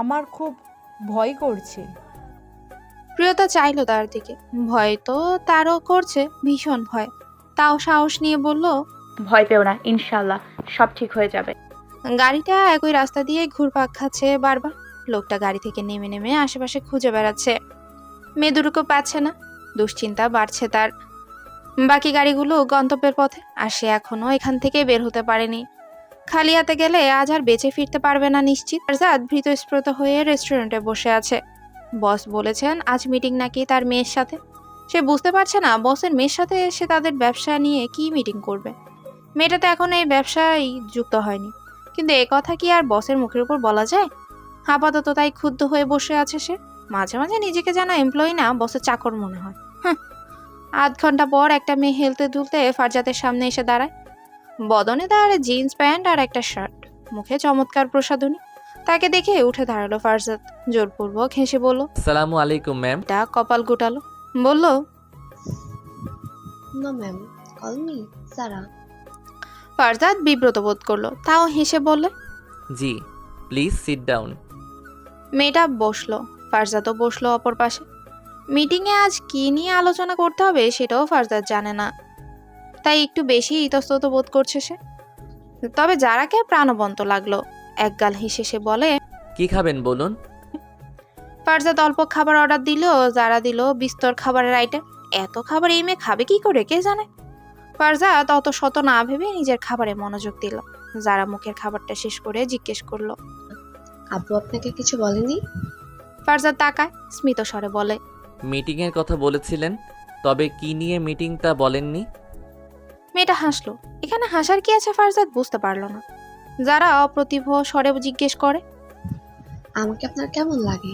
আমার খুব ভয় করছে। প্রিয়তা চাইলো তার দিকে। ভয় তো তারও করছে ভীষণ ভয়। তাও সাহস নিয়ে বলল ভয় পেও না ইনশাল্লাহ সব ঠিক হয়ে যাবে। গাড়িটা একই রাস্তা দিয়ে ঘুরপাক খাচ্ছে বারবার। লোকটা গাড়ি থেকে নেমে নেমে আশেপাশে খুঁজে বেড়াচ্ছে। মেয়ে দুটোকে পাচ্ছে না দুশ্চিন্তা বাড়ছে তার। বাকি গাড়িগুলো গন্তব্যের পথে আর সে এখনও এখান থেকে বের হতে পারেনি। খালি হাতে গেলে আজ আর বেঁচে ফিরতে পারবে না নিশ্চিত। আজাদ ভীতস্প্রত হয়ে রেস্টুরেন্টে বসে আছে। বস বলেছেন, আজ মিটিং নাকি তার মেয়ের সাথে? সে বুঝতে পারছে না, বসের মেয়ের সাথে সে তাদের ব্যবসা নিয়ে কি মিটিং করবে। মেয়েটা তো এখন এই ব্যবসায় যুক্ত হয়নি। কিন্তু এ কথা কি আর বসের মুখের উপর বলা যায়? আপাতত তাই ক্ষুব্ধ হয়ে বসে আছে সে। মাঝে মাঝে নিজেকে যেন এমপ্লয়ি না, বসের চাকর মনে হয়। আধ ঘণ্টা পর একটা মেয়ে হেলতে দুলতে ফারজাতের সামনে এসে দাঁড়ায়। বদনে তার জিন্স প্যান্ট আর একটা শার্ট। মুখে চমৎকার প্রসাধনী। তাকে দেখে উঠে দাঁড়াল ফারজাদ জোরপূর্বক হেসে বলল সালামু আলাইকুম ম্যাম। এটা কপাল গুটালো। বলল No, ma'am. Call me Sarah. ফারজাত বিব্রত বোধ করল। তাও হেসে বললে জি প্লিজ সিট ডাউন মেয়েটা বসল। ফারজাতও বসল অপর পাশে। মিটিংয়ে আজ কি নিয়ে আলোচনা করতে হবে সেটাও ফারজাত জানে না। তাই একটু বেশি ইতস্তত বোধ করছে সে। তবে যারাকে প্রাণবন্ত লাগল একগাল হেসে সে বলে কি খাবেন বলুন? ফারজাত অল্প খাবার অর্ডার দিল যারা দিল বিস্তর খাবারের আইটেম এত খাবার এই মেয়ে খাবে কি করে কে জানে? ফারজাত অত শত না ভেবে নিজের খাবারে মনোযোগ দিল। যারা মুখের খাবারটা শেষ করে জিজ্ঞেস করল আব্বু আপনাকে কিছু বলেনি? ফারজাত তাকায় স্মিত স্বরে বলে মিটিংয়ের কথা বলেছিলেন তবে কি নিয়ে মিটিংটা বলেননি? মেয়েটা হাসলো। এখানে হাসার কি আছে ফারজাদ বুঝতে পারল না। যারা অপ্রতিভ স্বরে জিজ্ঞেস করে আমাকে আপনার কেমন লাগে?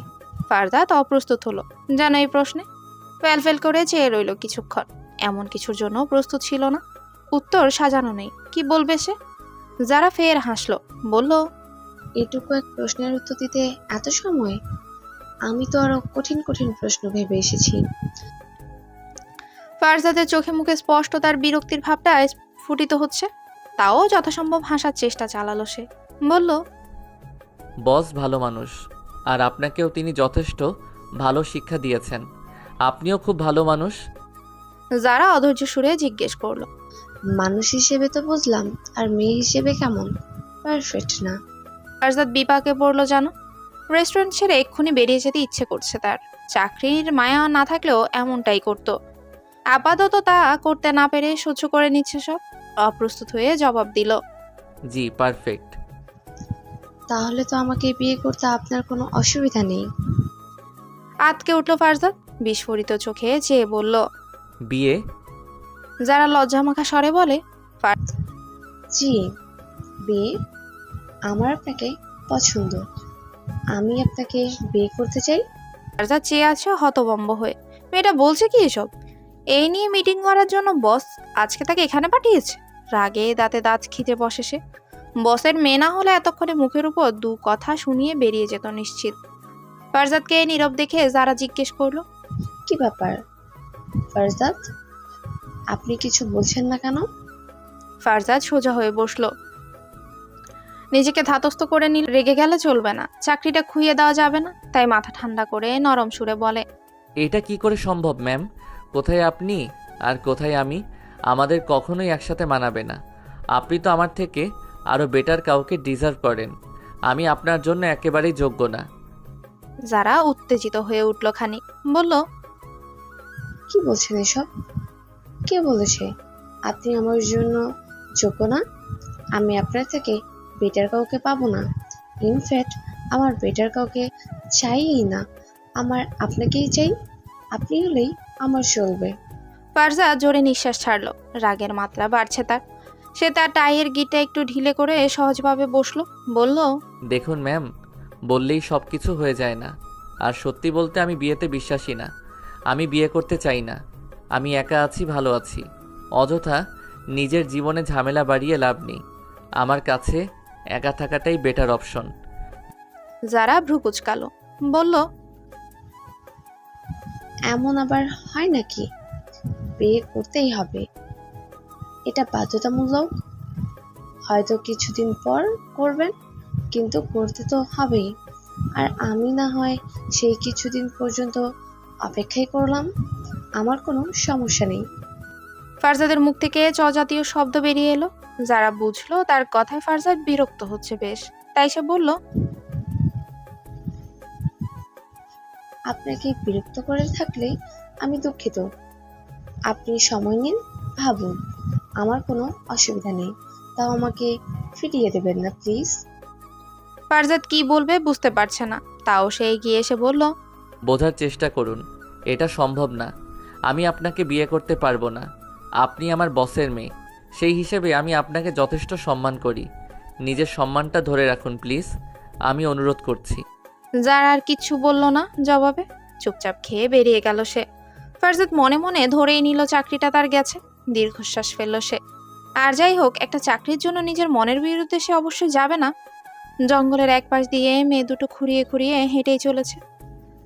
ফারজাদ অপ্রস্তুত হলো। জানো এই প্রশ্নে। ফেল ফেল করে চেয়ে রইল কিছুক্ষণ। এমন কিছুর জন্য প্রস্তুত ছিল না। উত্তর সাজানো নেই। কি বলবে সে? যারা ফের হাসলো বলল এটুকু এক প্রশ্নের উত্তর দিতে এত সময়? আমি তো আরও কঠিন কঠিন প্রশ্ন ভেবে এসেছি। ফারজাদের চোখে মুখে স্পষ্ট তার বিরক্তির ভাবটা স্ফুটিত হচ্ছে। তাও যথাসম্ভব হাসার চেষ্টা চালালো সে। বলল বস ভালো মানুষ আর আপনাকেও তিনি যথেষ্ট ভালো শিক্ষা দিয়েছেন। আপনিও খুব ভালো মানুষ। যারা অধৈর্য সুরে জিজ্ঞেস করল মানুষ হিসেবে তো বুঝলাম আর মেয়ে হিসেবে কেমন? পারফেক্ট না। ফারজাদ বিপাকে পড়ল জানো রেস্টুরেন্ট ছেড়ে এক্ষুনি বেরিয়ে যেতে ইচ্ছে করছে তার। চাকরির মায়া না থাকলেও এমনটাই করত। আপাতত তা করতে না পেরে সহ্য করে নিচ্ছে সব। অপ্রস্তুত হয়ে জবাব দিল জি পারফেক্ট তাহলে তো আমাকে বিয়ে করতে আপনার কোনো অসুবিধা নেই। আতকে উঠল ফারজাদ বিস্ফোরিত চোখে চেয়ে বলল বিয়ে? যারা লজ্জামাখা স্বরে বলে জি বিয়ে আমার আপনাকে পছন্দ। আমি আপনাকে বিয়ে করতে চাই? ফারজাদ চেয়ে আছে হতবম্ব হয়ে। মেয়েটা বলছে কি এসব? এই নিয়ে মিটিং করার জন্য বস আজকে তাকে এখানে পাঠিয়েছে। রাগে দাঁতে দাঁত খিচে বসে সে। বসের মেয়ে না হলে এতক্ষণে মুখের উপর দু কথা শুনিয়ে বেরিয়ে যেত নিশ্চিত। ফারজাদকে নীরব দেখে যারা জিজ্ঞেস করল কি ব্যাপার? ফারজাদ আপনি কিছু বলছেন না কেন? ফারজাদ সোজা হয়ে বসল। নিজেকে ধাতস্থ করে নিল রেগে গেলে চলবে না চাকরিটা খুইয়ে দেওয়া যাবে না। তাই মাথা ঠান্ডা করে নরম সুরে বলে এটা কি করে সম্ভব ম্যাম কোথায় আপনি আর কোথায় আমি? আমাদের কখনোই একসাথে মানাবে না। আপনি তো আমার থেকে আরও বেটার কাউকে ডিজার্ভ করেন। আমি আপনার জন্য একেবারেই যোগ্য না। যারা উত্তেজিত হয়ে উঠল খানিক বলল কি বলছেন এসব? কে বলেছে? আপনি আমার জন্য যোগ্য না? আমি আপনার থেকে বেটার কাউকে পাবো না। ইনফ্যাক্ট আমার বেটার কাউকে চাইই না। আমার আপনাকেই চাই। আপনি হলেই আমার চলবে ফারজা জোরে নিঃশ্বাস ছাড়লো। রাগের মাত্রা বাড়ছে তার। সে তার টাইয়ের গিটে একটু ঢিলে করে সহজভাবে বসল। বলল দেখুন ম্যাম বললেই সব কিছু হয়ে যায় না। আর সত্যি বলতে আমি বিয়েতে বিশ্বাসী না। আমি বিয়ে করতে চাই না। আমি একা আছি ভালো আছি। অযথা নিজের জীবনে ঝামেলা বাড়িয়ে লাভ নেই। আমার কাছে একা থাকাটাই বেটার অপশন যারা ভ্রু কুচকালো বলল এমন আবার হয় নাকি? বিয়ে করতেই হবে। এটা বাধ্যতামূলক। হয়তো কিছুদিন পর করবেন, কিন্তু করতে তো হবেই। আর আমি না হয় সেই কিছুদিন পর্যন্ত অপেক্ষাই করলাম। আমার কোনো সমস্যা নেই। ফারজাদের মুখ থেকে চজাতীয় শব্দ বেরিয়ে এলো। যারা বুঝলো তার কথায় ফারজাদ বিরক্ত হচ্ছে বেশ। তাই সে বলল আপনাকে বিরক্ত করে থাকলে আমি দুঃখিত। আপনি সময় নিন ভাবুন। আমার কোনো অসুবিধা নেই। তাও আমাকে ফিরিয়ে দেবেন না প্লিজ। ফারজাদ কি বলবে বুঝতে পারছে না। তাও সে এগিয়ে এসে বলল বোঝার চেষ্টা করুন। এটা সম্ভব না। আমি আপনাকে বিয়ে করতে পারব না। আপনি আমার বসের মেয়ে। সেই হিসেবে আমি আপনাকে যথেষ্ট সম্মান করি। নিজের সম্মানটা ধরে রাখুন প্লিজ। আমি অনুরোধ করছি। যার আর কিচ্ছু বলল না জবাবে। চুপচাপ খেয়ে বেরিয়ে গেল সে। ফারজাদ মনে মনে ধরেই নিল চাকরিটা তার গেছে। দীর্ঘশ্বাস ফেলল সে। আর যাই হোক, একটা চাকরির জন্য নিজের মনের বিরুদ্ধে সে অবশ্যই যাবে না। জঙ্গলের এক পাশ দিয়ে মেয়ে দুটো খুঁড়িয়ে খুঁড়িয়ে হেঁটেই চলেছে।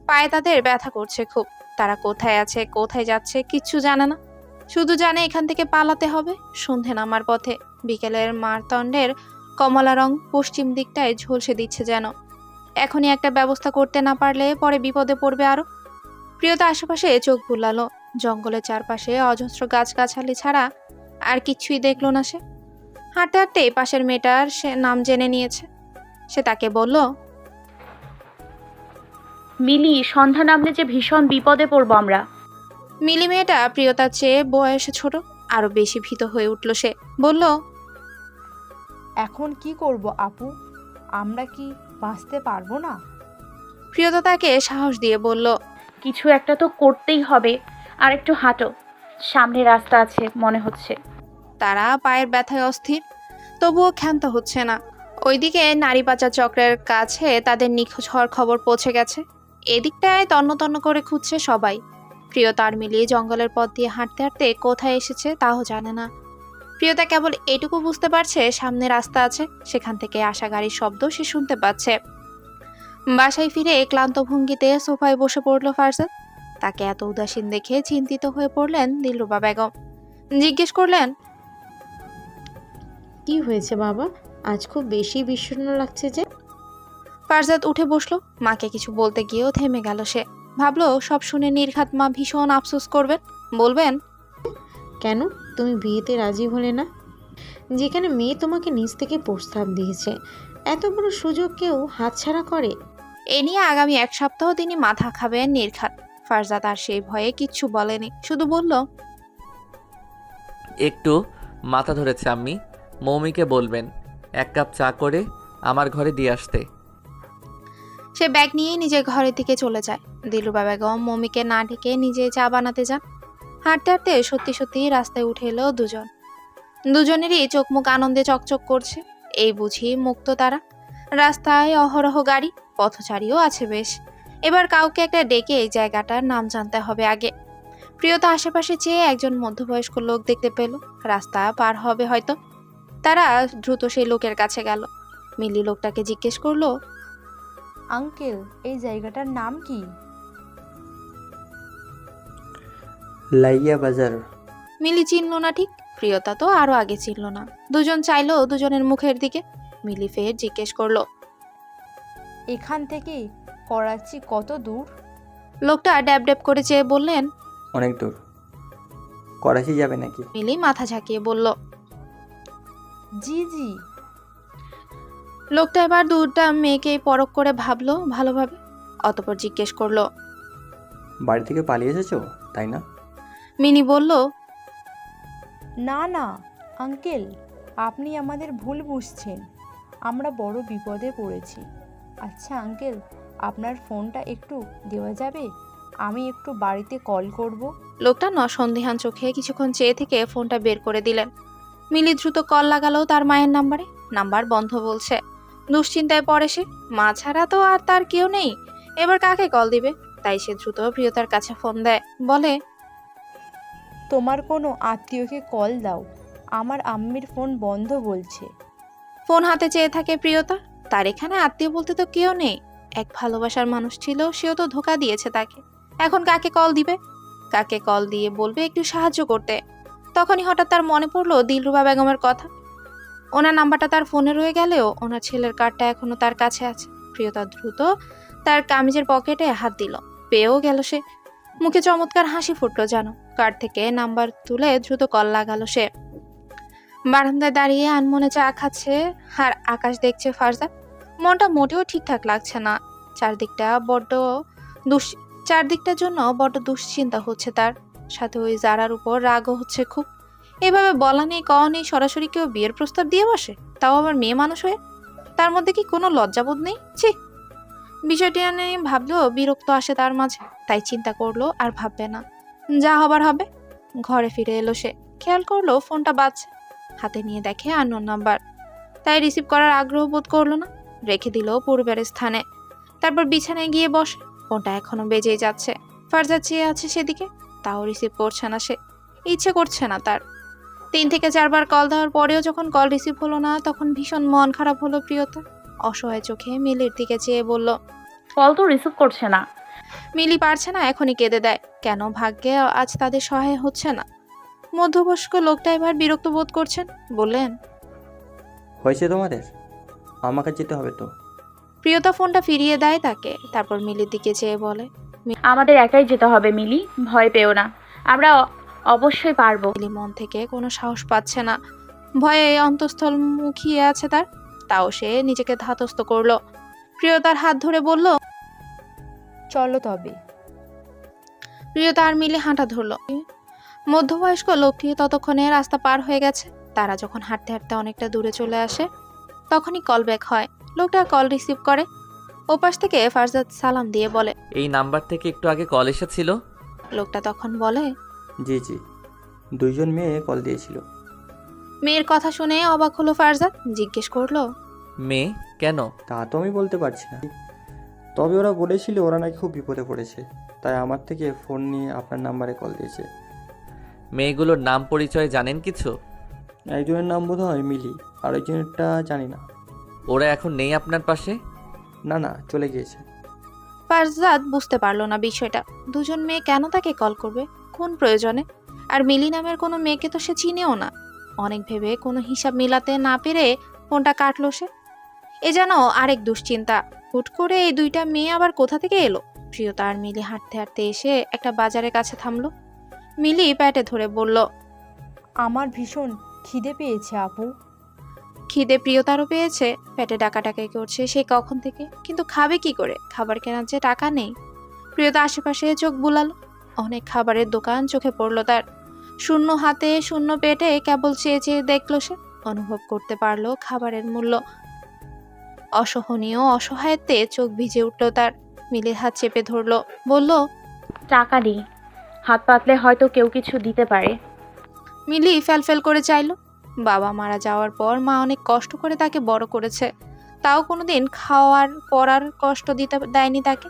পায়ে তাদের ব্যথা করছে খুব। তারা কোথায় আছে, কোথায় যাচ্ছে কিচ্ছু জানে না। শুধু জানে এখান থেকে পালাতে হবে, সন্ধে নামার পথে। বিকেলের মারতণ্ডের কমলা রং পশ্চিম দিকটায় ঝলসে দিচ্ছে যেন। এখনই একটা ব্যবস্থা করতে না পারলে পরে বিপদে পড়বে আরও। প্রিয়তা আশেপাশে চোখ বুলালো। জঙ্গলের চারপাশে অজস্র গাছগাছালি ছাড়া আর কিছুই দেখল না সে। হাঁটতে হাঁটতে পাশের মেয়েটার সে নাম জেনে নিয়েছে। সে তাকে বলল মিলি সন্ধ্যা নামলে যে ভীষণ বিপদে পড়ব আমরা। মিলি মেয়েটা প্রিয়তার চেয়ে বয়সে ছোট আরও বেশি ভীত হয়ে উঠল সে। বলল এখন কি করব আপু? আমরা কি বাঁচতে পারব না। প্রিয়তা তাকে সাহস দিয়ে বলল কিছু একটা তো করতেই হবে আর একটু হাঁটো। সামনে রাস্তা আছে মনে হচ্ছে। তারা পায়ের ব্যথায় অস্থির তবুও ক্ষান্ত হচ্ছে না। ওইদিকে নারী পাচার চক্রের কাছে তাদের নিখোঁজ হওয়ার খবর পৌঁছে গেছে। এদিকটায় তন্ন তন্ন করে খুঁজছে সবাই। প্রিয়তার মিলিয়ে জঙ্গলের পথ দিয়ে হাঁটতে হাঁটতে কোথায় এসেছে তাও জানে না। প্রিয়তা কেবল এটুকু বুঝতে পারছে সামনে রাস্তা আছে সেখান থেকে আসা গাড়ির শব্দ সে শুনতে পাচ্ছে। বাসায় ফিরে ক্লান্ত ভঙ্গিতে সোফায় বসে পড়ল ফারজাদ তাকে এত উদাসীন দেখে চিন্তিত হয়ে পড়লেন দিলরুবা বেগম। জিজ্ঞেস করলেন কি হয়েছে বাবা? আজ খুব বেশি বিষণ্ণ লাগছে যে? ফারজাদ উঠে বসল। মাকে কিছু বলতে গিয়েও থেমে গেল সে। ভাবলো সব শুনে নির্ঘাত মা ভীষণ আফসোস করবেন। বলবেন কেন? তুমি বিয়েতে রাজি হলে না? যেখানে মেয়ে তোমাকে নিজ থেকে প্রস্তাব দিয়েছে। এত বড় সুযোগ কেউ হাতছাড়া করে? এ নিয়ে আগামী এক সপ্তাহ তিনি মাথা খাবেন নির্ঘাত। ফারজাদ আর সেই ভয়ে কিচ্ছু বলেনি শুধু বলল একটু মাথা ধরেছে আম্মি। মৌমিকে বলবেন এক কাপ চা করে আমার ঘরে দিয়ে আসতে। সে ব্যাগ নিয়ে নিজের ঘরের দিকে চলে যায়। দিলুবা বেগম মমিকে না ডেকে নিজে চা বানাতে যান। হাঁটতে হাঁটতে সত্যি সত্যি রাস্তায় উঠে এলো দুজন। দুজনেরই চোখ মুখ আনন্দে চকচক করছে, এই বুঝি মুক্ত তারা। রাস্তায় অহরহ গাড়ি, পথচারীও আছে বেশ। এবার কাউকে একটা ডেকে এই জায়গাটার নাম জানতে হবে আগে। প্রিয়তা আশেপাশে চেয়ে একজন মধ্যবয়স্ক লোক দেখতে পেল। রাস্তা পার হবে হয়তো। তারা দ্রুত সেই লোকের কাছে গেল। মিলি লোকটাকে জিজ্ঞেস করল, আঙ্কেল, এই জায়গাটার নাম কি? লাইয়া বাজার। মিলি চিনল না ঠিক প্রিয়তা তো আরও আগে চিনল না। দুজন চাইলো দুজনের মুখের দিকে। মিলি ফের জিজ্ঞেস করল এখান থেকে করাচি কত দূর? লোকটা ড্যাব ড্যাব করে চেয়ে বললেন অনেক দূর। করাচি যাবে নাকি? মিলি মাথা ঝাঁকিয়ে বলল জি জি। লোকটা এবার দুটা মেয়েকে পরক করে ভাবলো ভালোভাবে। অতপর জিজ্ঞেস করল বাড়ি থেকে পালিয়ে এসেছ? তাই না? মিনি বলল না না আঙ্কেল আপনি আমাদের ভুল বুঝছেন। আমরা বড় বিপদে পড়েছি। আচ্ছা আঙ্কেল আপনার ফোনটা একটু দেওয়া যাবে? আমি একটু বাড়িতে কল করব। লোকটা ন সন্দেহান চোখে কিছুক্ষণ চেয়ে থেকে ফোনটা বের করে দিলেন। মিলি দ্রুত কল লাগালো তার মায়ের নাম্বারে। নাম্বার বন্ধ বলছে। দুশ্চিন্তায় পড়ে সে। মা ছাড়া তো আর তার কেউ নেই। এবার কাকে কল দিবে? তাই সে দ্রুত প্রিয়তার কাছে ফোন দেয়। বলে তোমার কোনো আত্মীয়কে কল দাও। আমার আম্মির ফোন বন্ধ বলছে। ফোন হাতে চেয়ে থাকে প্রিয়তা। তার এখানে আত্মীয় বলতে তো কেউ নেই। এক ভালোবাসার মানুষ ছিল, সেও তো ধোকা দিয়েছে তাকে। এখন কাকে কল দিবে? কাকে কল দিয়ে বলবে একটু সাহায্য করতে। তখনই হঠাৎ তার মনে পড়ল দিলরুবা বেগমের কথা। ওনার নাম্বারটা তার ফোনে রয়ে গেলেও ওনার ছেলের কার্ডটা এখনও তার কাছে আছে। প্রিয়তা দ্রুত তার কামিজের পকেটে হাত দিল। পেয়েও গেল সে। মুখে চমৎকার হাসি ফুটলো যেন। কার্ড থেকে নাম্বার তুলে দ্রুত কল লাগালো সে। বারান্দায় দাঁড়িয়ে আনমনে চা খাচ্ছে আর আকাশ দেখছে ফারজাদ মনটা মোটেও ঠিকঠাক লাগছে না। চারদিকটা বড্ড দুশ চারদিকটার জন্য বড্ড দুশ্চিন্তা হচ্ছে তার। সাথে ওই জারার উপর রাগও হচ্ছে খুব। এভাবে বলা নেই, কওয়া নেই, সরাসরি কেউ বিয়ের প্রস্তাব দিয়ে বসে? তাও আবার মেয়ে মানুষ হয়ে? তার মধ্যে কি কোনো লজ্জাবোধ নেই? ছি! বিষয়টি নিয়ে ভাবলেও বিরক্ত আসে তার মাঝে। তাই চিন্তা করল আর ভাববে না। যা হবার হবে। ঘরে ফিরে এলো সে। খেয়াল করল ফোনটা বাজছে। হাতে নিয়ে দেখে আননোন নাম্বার। তাই রিসিভ করার আগ্রহ বোধ করল না। রেখে দিল পূর্বের স্থানে। তারপর বিছানায় গিয়ে বসে। ফোনটা এখনও বেজেই যাচ্ছে। ফারজা চেয়ে আছে সেদিকে। তাও রিসিভ করছে না সে। ইচ্ছে করছে না তার। তিন থেকে চারবার কল দেওয়ার পরেও যখন কল রিসিভ হলো না, তখন ভীষণ মন খারাপ হলো প্রিয়তা। অসহায় চোখে মিলির দিকে চেয়ে বলল, কল তো রিসিভ করছে না। মিলি পারছে না এখনই কেঁদে দেয়। কেন ভাগ্যে আজ তাদের সহায় হচ্ছে না? মধ্যবয়স্ক লোকটা এবার বিরক্ত বোধ করছেন। বললেন হয়েছে তোমাদের? আমাকে যেতে হবে তো। প্রিয়তা ফোনটা ফিরিয়ে দেয় তাকে। তারপর মিলির দিকে চেয়ে বলে আমাদের একাই যেতে হবে মিলি। ভয় পেও না। আমরা অ- অবশ্যই পারব। মিলি মন থেকে কোনো সাহস পাচ্ছে না। ভয়ে অন্তঃস্থল মুখিয়ে আছে তার। তাও সে নিজেকে ধাতস্থ করল। প্রিয়তার হাত ধরে বলল চলো তবে। প্রিয়তা আর মিলে হাঁটা ধরলো। মধ্যবয়স্ক লোকটি ততক্ষণে রাস্তা পার হয়ে গেছে। তারা যখন হাঁটতে হাঁটতে অনেকটা দূরে চলে আসে তখনই কল ব্যাক হয়। লোকটা কল রিসিভ করে। ওপাশ থেকে ফারজাদ সালাম দিয়ে বলে এই নাম্বার থেকে একটু আগে কল এসেছিল? লোকটা তখন বলে জি জি। দুইজন মেয়ে কল দিয়েছিল। মেয়ের কথা শুনে অবাক হলো ফারজাদ। জিজ্ঞেস করল মেয়ে? কেন? তা তো আমি বলতে পারছি না। তবে ওরা বলেছিল ওরা নাকি খুব বিপদে পড়েছে। তাই আমার থেকে ফোন নিয়ে আপনার নাম্বারে কল দিয়েছে। মেয়েগুলোর নাম পরিচয় জানেন কিছু? একজনের নাম বোধ হয় মিলি আর একজনেরটা জানি না। ওরা এখন নেই আপনার পাশে? না না চলে গিয়েছে। ফারজাদ বুঝতে পারল না বিষয়টা। দুজন মেয়ে কেন তাকে কল করবে? কোন প্রয়োজনে? আর মিলি নামের কোনো মেয়েকে তো সে চিনেও না। অনেক ভেবে কোনো হিসাব মিলাতে না পেরে ফোনটা কাটলো সে। এ যেন আরেক দুশ্চিন্তা। হুট করে এই দুইটা মেয়ে আবার কোথা থেকে এলো? প্রিয়তা আর মিলি হাঁটতে হাঁটতে এসে একটা বাজারের কাছে থামলো। মিলি প্যাটে ধরে বলল আমার ভীষণ খিদে পেয়েছে আপু। খিদে প্রিয়তারও পেয়েছে? পেটে ডাকাটাকাই করছে সে কখন থেকে? কিন্তু খাবে কি করে? খাবার কেনার যে টাকা নেই। প্রিয়তা আশেপাশে চোখ বুলালো। অনেক খাবারের দোকান চোখে পড়ল তার। শূন্য হাতে শূন্য পেটে কেবল চেয়ে চেয়ে দেখল সে। অনুভব করতে পারল খাবারের মূল্য। অসহনীয় অসহায়তে চোখ ভিজে উঠল তার। মিলির হাত চেপে ধরলো বলল টাকা নেই। হাত পাতলে হয়তো কেউ কিছু দিতে পারে। মিলি ফেল করে চাইলো। বাবা মারা যাওয়ার পর মা অনেক কষ্ট করে তাকে বড় করেছে। তাও কোনোদিন খাওয়ার পরার কষ্ট দিতে দেয়নি তাকে।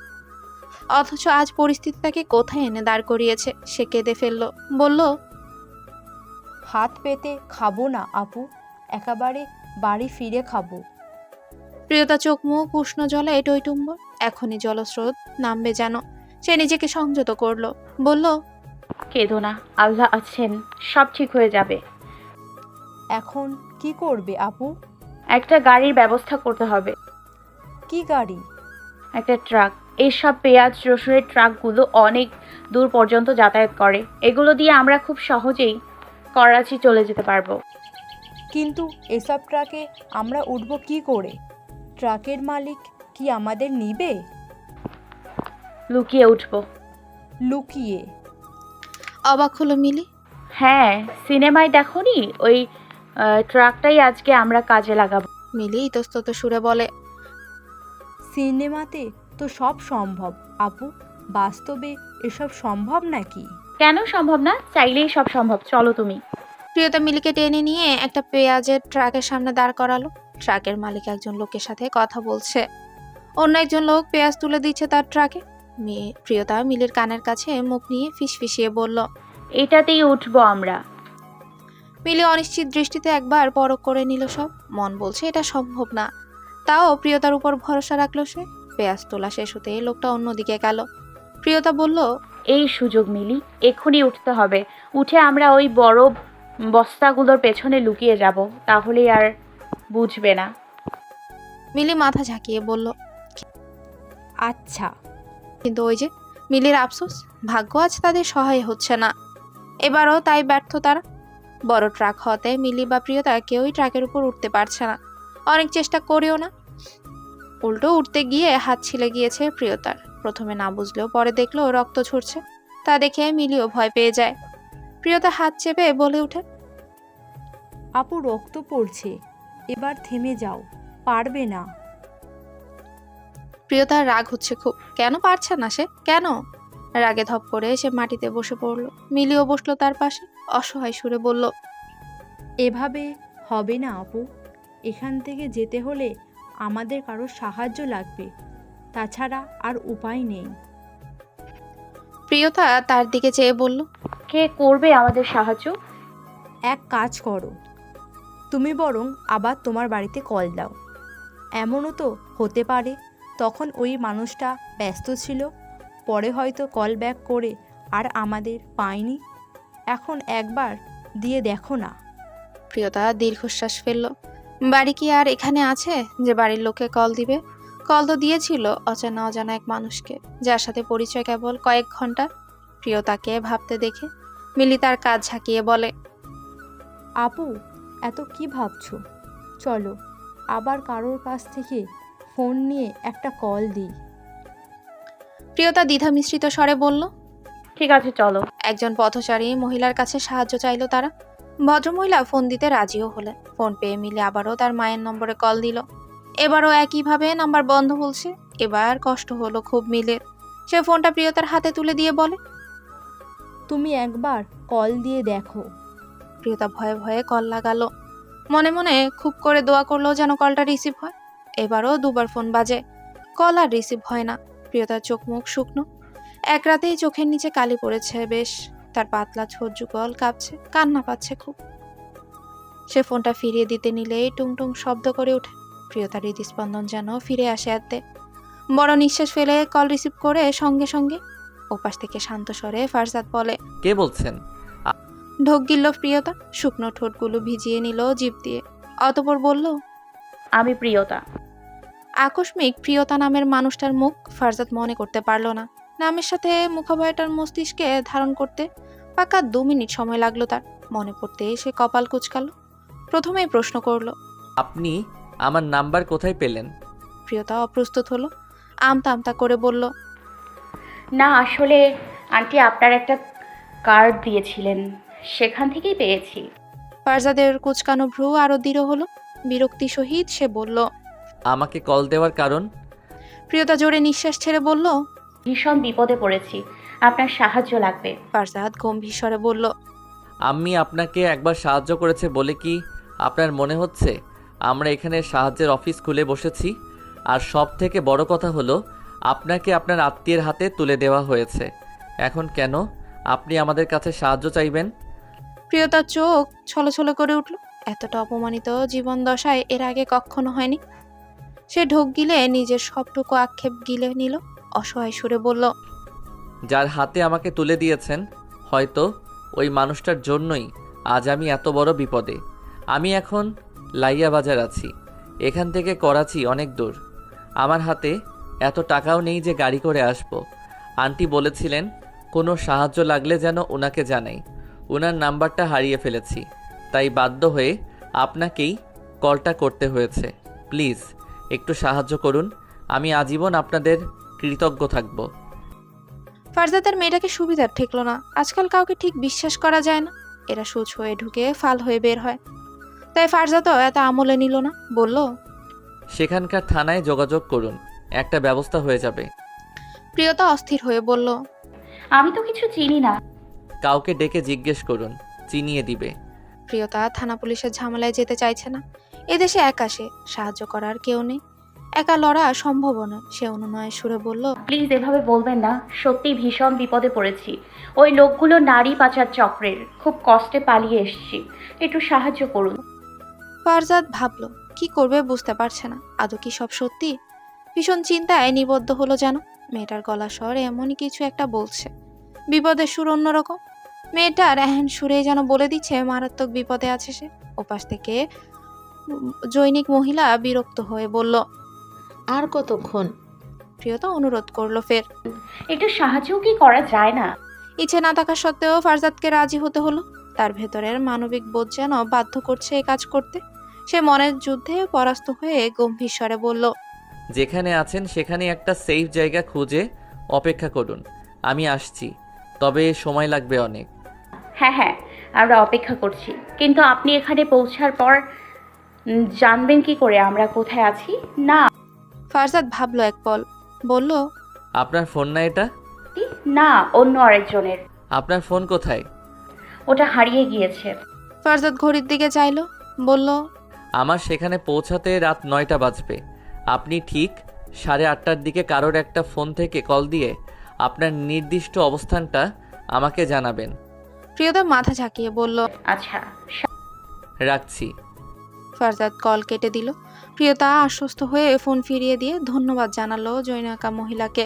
অথচ আজ পরিস্থিতি তাকে কোথায় এনে দাঁড় করিয়েছে সে কেঁদে ফেলল বলল হাত পেতে খাব না আপু একেবারে বাড়ি ফিরে খাব। প্রিয়তা চোখ মুখ উষ্ণ জলে টইটুম্বর এখনই জলস্রোত নামবে যেন। সে নিজেকে সংযত করল। বলল কেঁদো না আল্লাহ আছেন সব ঠিক হয়ে যাবে। এখন কি করবে আপু? একটা গাড়ির ব্যবস্থা করতে হবে। কি গাড়ি? একটা ট্রাক। এইসব পেঁয়াজ রসুনের ট্রাকগুলো অনেক দূর পর্যন্ত যাতায়াত করে। এগুলো দিয়ে আমরা খুব সহজেই করাচি চলে যেতে পারব। কিন্তু এসব ট্রাকে আমরা উঠব কি করে? ট্রাকের মালিক কি আমাদের নিবে? লুকিয়ে উঠবো। লুকিয়ে। অবাক হলো মিলি। হ্যাঁ সিনেমায় দেখোনি? ওই আহ, ট্রাকটাই আজকে আমরা কাজে লাগাবো। মিলি ইতস্তত সুরে বলে সিনেমাতে তো সব সম্ভব। আপু বাস্তবে এসব সম্ভব নাকি? কেন সম্ভব না? চাইলেই সব সম্ভব। চলো তুমি। প্রিয়তা মিলিকে টেনে নিয়ে একটা পেঁয়াজের ট্রাকের সামনে দাঁড় করালো। ট্রাকের মালিক একজন লোকের সাথে কথা বলছে। অন্য একজন লোক পেঁয়াজ তুলে দিচ্ছে তার ট্রাকে। মেয়ে প্রিয়তা মিলির কানের কাছে মুখ নিয়ে ফিসফিসিয়ে বলল এটাতেই উঠবো আমরা। মিলি অনিশ্চিত দৃষ্টিতে একবার পরক করে নিল সব। মন বলছে এটা সম্ভব না। তাও প্রিয়তার উপর ভরসা রাখল সে। পেঁয়াজ তোলা শেষ হতে লোকটা অন্যদিকে গেল। প্রিয়তা বলল এই সুযোগ মিলি এক্ষুনি উঠতে হবে। উঠে আমরা ওই বড় বস্তাগুলোর পেছনে লুকিয়ে যাব। তাহলেই আর বুঝবে না। মিলি মাথা ঝাঁকিয়ে বলল আচ্ছা কিন্তু ওই যে মিলির আফসোস ভাগ্য আজ তাদের সহায় হচ্ছে না। এবারও তাই ব্যর্থ তারা। বড় ট্রাক হতে মিলি বা প্রিয়তা কেউই ট্রাকের উপর উঠতে পারছে না। অনেক চেষ্টা করেও না। উল্টো উঠতে গিয়ে হাত ছিলে গিয়েছে প্রিয়তার। প্রথমে না বুঝলেও পরে দেখল রক্ত ঝরছে। তা দেখে মিলিও ভয় পেয়ে যায়। প্রিয়তা হাত চেপে বলে ওঠে আপু রক্ত পড়ছে। এবার থেমে যাও পারবে না। প্রিয়তার রাগ হচ্ছে খুব। কেন পারছে না সে? কেন? রাগে ধপ করে সে মাটিতে বসে পড়ল। মিলিও বসল তার পাশে। অসহায় সুরে বলল এভাবে হবে না আপু। এখান থেকে যেতে হলে আমাদের কারও সাহায্য লাগবে। তাছাড়া আর উপায় নেই। প্রিয়তা তার দিকে চেয়ে বলল কে করবে আমাদের সাহায্য? এক কাজ করো। তুমি বরং আবার তোমার বাড়িতে কল দাও। এমনও তো হতে পারে তখন ওই মানুষটা ব্যস্ত ছিল পরে হয়তো কল ব্যাক করে আর আমাদের পায়নি। এখন একবার দিয়ে দেখো না। প্রিয়তা দীর্ঘশ্বাস ফেলল। বাড়ি কি আর এখানে আছে যে বাড়ির লোককে কল দিবে? কল তো দিয়েছিল অচেনা অজানা এক মানুষকে যার সাথে পরিচয় কেবল কয়েক ঘণ্টা। প্রিয়তাকে ভাবতে দেখে মিলি তার কাজ ঝাঁকিয়ে বলে আপু এত কি ভাবছ? চলো আবার কারোর কাছ থেকে ফোন নিয়ে একটা কল দিই। প্রিয়তা দ্বিধা মিশ্রিত স্বরে বলল ঠিক আছে চলো। একজন পথচারী মহিলার কাছে সাহায্য চাইলো তারা। ভদ্রমহিলা ফোন দিতে রাজিও হলেন। ফোন পেয়ে মিলে আবারও তার মায়ের নম্বরে কল দিল। এবারও একইভাবে নাম্বার বন্ধ বলছে। এবার কষ্ট হলো খুব মিলে সে ফোনটা প্রিয়তার হাতে তুলে দিয়ে বলে তুমি একবার কল দিয়ে দেখো। প্রিয়তা ভয়ে ভয়ে কল লাগালো। মনে মনে খুব করে দোয়া করল যেন কলটা রিসিভ হয়। এবারও দুবার ফোন বাজে। কল আর রিসিভ হয় না। প্রিয়তার চোখ মুখ শুকনো। এক রাতেই চোখের নিচে কালি পড়েছে বেশ। তার পাতলা ছোট কল কাঁপছে, কান্না পাচ্ছে খুব। সে ফোনটা ফিরিয়ে দিতে নিলেই টুংটুং শব্দ করে ওঠে। প্রিয়তার হৃদস্পন্দন যেন ফিরে আসে এতে বড় নিঃশ্বাস ফেলে কল রিসিভ করে সঙ্গে সঙ্গে। ওপাশ থেকে শান্ত স্বরে ফারজাদ বলে, কে বলছেন? ঢোক গিলল প্রিয়তা শুকনো ঠোঁটগুলো ভিজিয়ে নিল জিভ দিয়ে। অতপর বলল আমি প্রিয়তা। আকস্মিক প্রিয়তা নামের মানুষটার মুখ ফারজাদ মনে করতে পারল না। নামের সাথে মুখাবয়টার মস্তিষ্কে ধারণ করতে পাকা দু মিনিট সময় লাগল তার। মনে পড়তে সে কপাল কুচকালো। প্রথমেই প্রশ্ন করল আপনি আমার নাম্বার কোথায় পেলেন? প্রিয়তা অপ্রস্তুত হলো আমতা আমতা করে বলল না আসলে আন্টি আপনার একটা কার্ড দিয়েছিলেন। সেখান থেকেই পেয়েছি। ফারজাদের কুচকানো ভ্রু আরও দৃঢ় হলো। বিরক্তি সহিত সে বলল আমাকে কল দেওয়ার কারণ? প্রিয়তা জোরে নিঃশ্বাস ছেড়ে বলল ভীষণ বিপদে পড়েছি। আপনার সাহায্য লাগবে। ফারজাদ গম্ভীর স্বরে বলল আমি আপনাকে একবার সাহায্য করেছে বলে কি আপনার মনে হচ্ছে? আমরা এখানে সাহায্যের অফিস খুলে বসেছি। আর সব থেকে বড় কথা হলো আপনাকে আপনার আত্মীয়ের হাতে তুলে দেওয়া হয়েছে। এখন কেন? আপনি আমাদের কাছে সাহায্য চাইবেন? প্রিয়তার চোখ ছলছল করে উঠল। এতটা অপমানিত জীবন দশায় এর আগে কখনো হয়নি। সে ঢোক গিলে নিজের সবটুকু আক্ষেপ গিলে নিল। অসহায় সুরে বলল, যার হাতে আমাকে তুলে দিয়েছেন, হয়তো ওই মানুষটার জন্যই আজ আমি এত বড় বিপদে। আমি এখন লাইয়া বাজার আছি। এখান থেকে করাচি অনেক দূর। আমার হাতে এত টাকাও নেই যে গাড়ি করে আসব। আন্টি বলেছিলেন, কোনো সাহায্য লাগলে যেন ওনাকে জানাই। ওনার নাম্বারটা হারিয়ে ফেলেছি। তাই বাধ্য হয়ে আপনাকেই কলটা করতে হয়েছে। প্লিজ একটু সাহায্য করুন। আমি আজীবন আপনাদের কৃতজ্ঞ থাকব। ফারজাদের মেয়েটাকে সুবিধার ঠেকলো না। আজকাল কাউকে ঠিক বিশ্বাস করা যায় না। এরা সুচ হয়ে ঢুকে ফাল হয়ে বের হয়। তাই ফারজাতও এত আমলে নিল না। বলল সেখানকার থানায় যোগাযোগ করুন। একটা ব্যবস্থা হয়ে যাবে। প্রিয়তা অস্থির হয়ে বলল আমি তো কিছু চিনি না। কাউকে ডেকে জিজ্ঞেস করুন চিনিয়ে দিবে। প্রিয়তা থানা পুলিশের ঝামেলায় যেতে চাইছে না। এদেশে একা সে সাহায্য করার কেউ নেই। একা লড়া সম্ভব নয় সে অনুনয় সুরে বলল প্লিজ এভাবে বলবেন না সত্যি ভীষণ বিপদে পড়েছি। ওই লোকগুলো নারী পাচার চক্রের খুব কষ্টে পালিয়ে এসেছি। একটু সাহায্য করুন। ফারজাদ ভাবল কি করবে বুঝতে পারছে না আদৌ কি সব সত্যি? ভীষণ চিন্তায় নিবদ্ধ হলো যেন মেয়েটার গলা স্বর এমনই কিছু একটা বলছে। বিপদের সুর অন্যরকম। মেয়েটার এহেন সুরে যেন বলে দিচ্ছে মারাত্মক বিপদে আছে সে। ওপাশ থেকে জৈনিক মহিলা বিরক্ত হয়ে বলল আর কতক্ষণ? প্রিয়তা অনুরোধ করল ফের। একটু সাহায্যও কি করা যায় না? ইচ্ছে না থাকা সত্ত্বেও ফারজাদকে রাজি হতে হলো। তার ভেতরের মানবিক বোধ যেন বাধ্য করছে এই কাজ করতে। সে মনের যুদ্ধে পরাস্ত হয়ে গম্ভীর স্বরে বলল যেখানে আছেন সেখানে একটা সেফ জায়গা খুঁজে অপেক্ষা করুন। আমি আসছি তবে সময় লাগবে অনেক। হ্যাঁ হ্যাঁ আমরা অপেক্ষা করছি। কিন্তু আপনি এখানে পৌঁছার পর জানবেন কি করে আমরা কোথায় আছি? না। ফারজাদ ভাবলো এক পল। বলল আপনার ফোন না এটা? না অন্য আরেকজনের। আপনার ফোন কোথায়? ওটা হারিয়ে গিয়েছে। ফারজাদ ঘড়ির দিকে চাইলো বলল আমার সেখানে পৌঁছাতে রাত নয়টা বাজবে। আপনি ঠিক সাড়ে আটটার দিকে কারোর একটা ফোন থেকে কল দিয়ে আপনার নির্দিষ্ট অবস্থানটা আমাকে জানাবেন। প্রিয়তা মাথা ঝাঁকিয়ে বলল আচ্ছা রাখছি। ফারজাদ কল কেটে দিল। প্রিয়তা আশ্বস্ত হয়ে ফোন ফিরিয়ে দিয়ে ধন্যবাদ জানালো জৈনাকা মহিলাকে।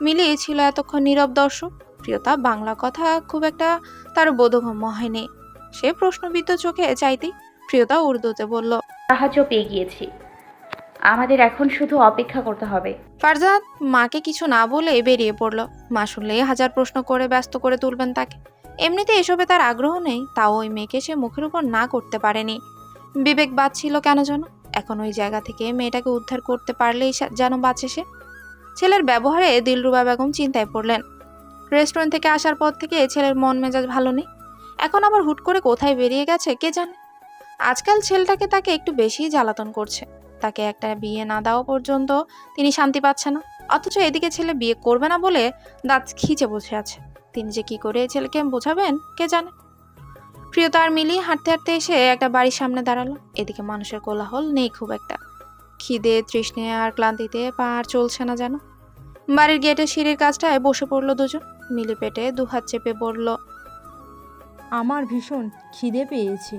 মিলি ছিল এতক্ষণ নীরব দর্শক। প্রিয়তা বাংলা কথা খুব একটা তার বোধগম্য হয়নি। সে প্রশ্নবিদ্ধ চোখে চাইতেই প্রিয়তা উর্দুতে বলল সাহায্য পেয়ে গিয়েছি। আমাদের এখন শুধু অপেক্ষা করতে হবে। ফারজাদ মাকে কিছু না বলে বেরিয়ে পড়ল। মা শুনলে হাজার প্রশ্ন করে ব্যস্ত করে তুলবেন তাকে। এমনিতে এসবে তার আগ্রহ নেই, তাও ওই মেয়েকে সে মুখের উপর না করতে পারেনি। বিবেক বাঁচছিল কেন যেন? এখন ওই জায়গা থেকে মেয়েটাকে উদ্ধার করতে পারলেই যেন বাঁচে সে। ছেলের ব্যবহারে দিলরুবা বেগম চিন্তায় পড়লেন। রেস্টুরেন্ট থেকে আসার পর থেকে ছেলের মন মেজাজ ভালো নেই। এখন আবার হুট করে কোথায় বেরিয়ে গেছে কে জানে? আজকাল ছেলেটাকে তাকে একটু বেশিই জ্বালাতন করছে। তাকে একটা বিয়ে না দেওয়া পর্যন্ত তিনি শান্তি পাচ্ছে না। অথচ এদিকে ছেলে বিয়ে করবে না বলে দাঁত খিচে বসে আছে। তিনি যে কি করে ছেলেকে বোঝাবেন কে জানে? প্রিয়তা আর মিলি হাঁটতে হাঁটতে এসে একটা বাড়ির সামনে দাঁড়াল। এদিকে মানুষের কোলাহল নেই খুব একটা। খিদে তৃষ্ণে আর ক্লান্তিতে পা আর চলছে না যেন। বাড়ির গেটের সিঁড়ির কাজটায় বসে পড়ল দুজন। মিলি পেটে দু হাত চেপে পড়ল আমার ভীষণ খিদে পেয়েছে।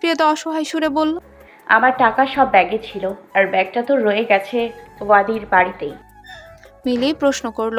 প্রিয়তা অসহায় সুরে বলল আমার টাকা সব ব্যাগে ছিল আর ব্যাগটা তো রয়ে গেছে ওয়াদির বাড়িতেই। মিলি প্রশ্ন করল